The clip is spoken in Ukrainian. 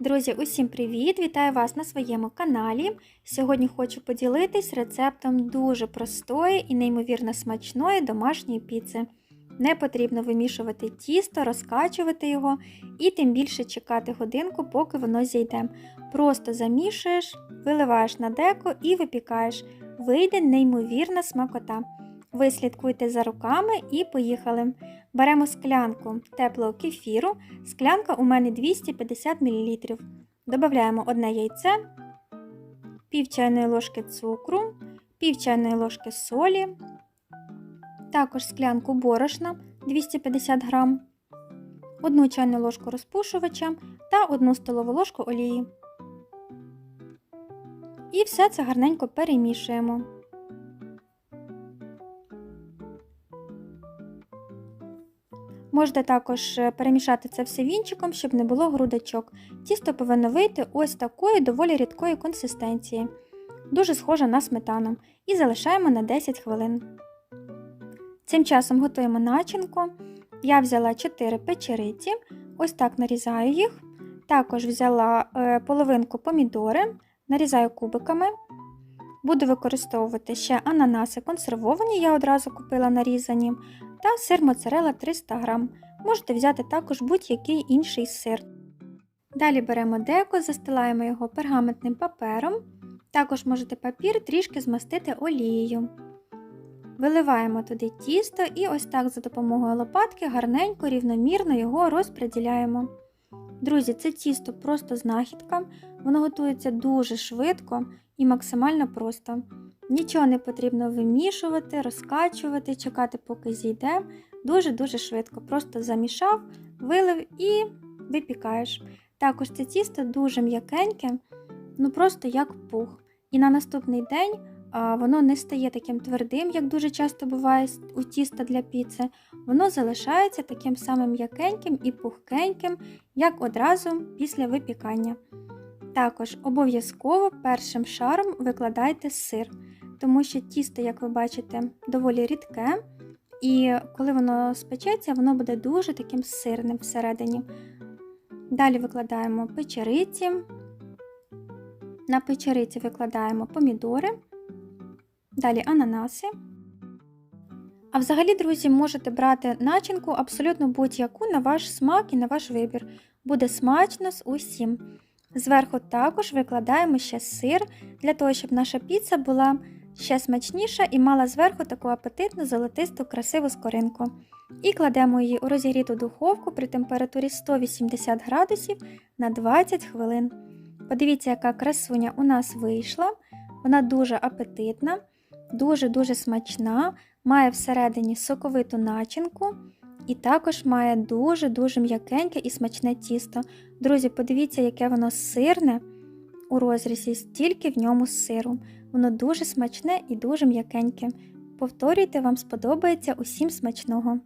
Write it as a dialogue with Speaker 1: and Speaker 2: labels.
Speaker 1: Друзі, усім привіт! Вітаю вас на своєму каналі. Сьогодні хочу поділитись рецептом дуже простої і неймовірно смачної домашньої піци. Не потрібно вимішувати тісто, розкачувати його і тим більше чекати годинку, поки воно зійде. Просто замішуєш, виливаєш на деко і випікаєш. Вийде неймовірна смакота. Ви слідкуйте за руками і поїхали. Беремо склянку теплого кефіру. Склянка у мене 250 мл. Додаємо одне яйце, пів чайної ложки цукру, пів чайної ложки солі, також склянку борошна 250 г, одну чайну ложку розпушувача та одну столову ложку олії. І все це гарненько перемішуємо. Можете також е, перемішати це все вінчиком, щоб не було грудочок. Тісто повинно вийти ось такої доволі рідкої консистенції, дуже схоже на сметану, і залишаємо на 10 хвилин. Цим часом готуємо начинку. Я взяла 4 печериці, ось так нарізаю їх. Також взяла е, половинку помідори, нарізаю кубиками. Буду використовувати ще ананаси консервовані, я одразу купила нарізані, та сир моцарелла 300 г. Можете взяти також будь-який інший сир. Далі беремо деко, застилаємо його пергаментним папером. Також можете папір трішки змастити олією. Виливаємо туди тісто і ось так за допомогою лопатки гарненько, рівномірно його розподіляємо. Друзі, це тісто просто знахідка, воно готується дуже швидко і максимально просто. Нічого не потрібно вимішувати, розкачувати, чекати, поки зійде. Дуже-дуже швидко. Просто замішав, вилив і випікаєш. Також це тісто дуже м'якеньке, ну просто як пух. І на наступний день воно не стає таким твердим, як дуже часто буває у тіста для піци. Воно залишається таким самим м'якеньким і пухкеньким, як одразу після випікання. Також обов'язково першим шаром викладайте сир, тому що тісто, як ви бачите, доволі рідке, і коли воно спечеться, воно буде дуже таким сирним всередині. Далі викладаємо печериці. На печериці викладаємо помідори, далі ананаси. А взагалі, друзі, можете брати начинку абсолютно будь-яку на ваш смак і на ваш вибір. Буде смачно з усім. Зверху також викладаємо ще сир, для того, щоб наша піца була ще смачніша і мала зверху таку апетитну золотисту красиву скоринку. І кладемо її у розігріту духовку при температурі 180 градусів на 20 хвилин. Подивіться, яка красуня у нас вийшла. Вона дуже апетитна, дуже-дуже смачна, має всередині соковиту начинку. І також має дуже-дуже м'якеньке і смачне тісто. Друзі, подивіться, яке воно сирне у розрізі, стільки в ньому сиру. Воно дуже смачне і дуже м'якеньке. Повторюйте, вам сподобається усім смачного.